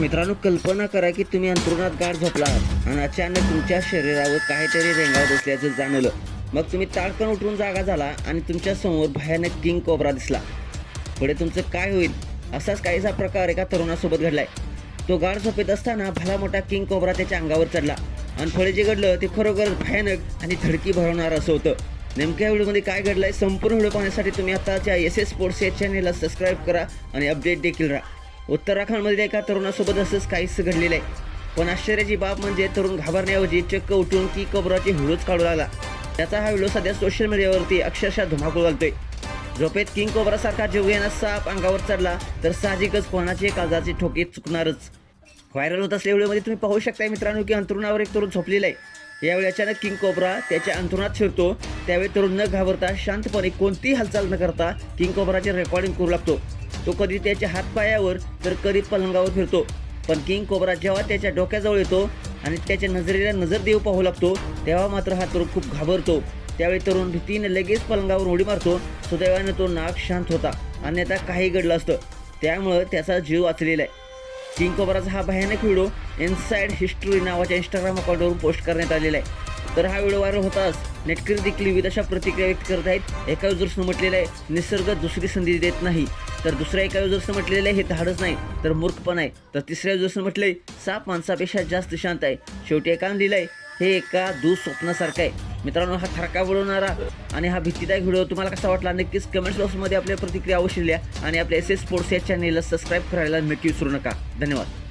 मित्रांनो कल्पना करा की तुम्ही अंतरुणात गाठ झोपला आहात आणि अचानक तुमच्या शरीरावर काहीतरी रेंगावत असल्याचं जाणलं मग तुम्ही ताडकन उठून जागा झाला आणि तुमच्यासमोर भयानक किंग कोबरा दिसला. पुढे तुमचं काय होईल? असाच काहीसा प्रकार एका तरुणासोबत घडलाय. तो गाढ झोपेत असताना भला मोठा किंग कोबरा त्याच्या अंगावर चढला. आणि पुढे जे घडलं ते खरोखर भयानक आणि धडकी भरवणार असं होतं. नेमक्या व्हिडिओमध्ये काय घडलंय संपूर्ण व्हिडिओ पाहण्यासाठी तुम्ही आताच्या एस एस स्पोर्ट्स या चॅनेलला सबस्क्राईब करा आणि अपडेट देखील राहा. उत्तराखंडमध्ये एका तरुणासोबत असंच काहीच घडलेलं आहे. पण आश्चर्याची बाब म्हणजे तरुण घाबरण्याऐवजी चक्क उठून की कबराची हुळूच काढू लागला. त्याचा हा व्हिडिओ सध्या सोशल मीडियावरती अक्षरशः धुमाकूळ घालतोय. झोपेत किंग कोबरासारखा जीवघेणा साप अंगावर चढला तर साहजिकच कोणाची काळजाची ठोके चुकणारच. व्हायरल होत असलेल्या व्हिडिओमध्ये तुम्ही पाहू शकता मित्रांनो की अंतरुणावर एक तरुण झोपलेला आहे. यावेळी अचानक किंग कोबरा त्याच्या अंतरुणात शिरतो. त्यावेळी तरुण न घाबरता शांतपणे कोणतीही हालचाल न करता किंग कोबराचे रेकॉर्डिंग करू लागतो. तो कधी त्याच्या हातपायावर तर कधी पलंगावर फिरतो. पण किंग कोबरा जेव्हा त्याच्या डोक्याजवळ येतो आणि त्याच्या नजरेला नजर देऊ पाहू लागतो तेव्हा मात्र हा तरुण खूप घाबरतो. त्यावेळी तरुण भीतीने लगेच पलंगावर उडी मारतो. सुदैवाने तो नाग शांत होता. अन्यथा काही घडलं असतं. त्यामुळं त्याचा जीव वाचलेला आहे. किंग कोबराचा हा भयानक व्हिडिओ इनसाइड हिस्ट्री नावाच्या इंस्टाग्राम अकाउंटवरून पोस्ट करण्यात आलेला आहे. तर हा व्हिडिओ व्हायरल होताच. नेटकरी देखील विविध अशा प्रतिक्रिया व्यक्त करत आहेत. एका युजर्सनं म्हटलेलं आहे निसर्ग दुसरी संधी देत नाही. तर दुसऱ्या एका युजर्सनं म्हटलेलं आहे हे धाडच नाही तर मूर्खपण आहे. तर तिसऱ्या युजर्सनं म्हटलंय साप माणसापेक्षा जास्त शांत आहे. शेवटी एकानं लिहिलंय हे एका दुःस्वप्नासारखं आहे. मित्रांनो हा थरका बुडवणारा आणि हा भीतीदायक व्हिडिओ तुम्हाला कसा वाटला नक्कीच कमेंट्स बॉक्समध्ये आपल्या प्रतिक्रिया अवश्य लिहा. आणि आपल्या एस एस स्पोर्ट्स या चॅनेलला सबस्क्राईब करायला नक्की विसरू नका. धन्यवाद.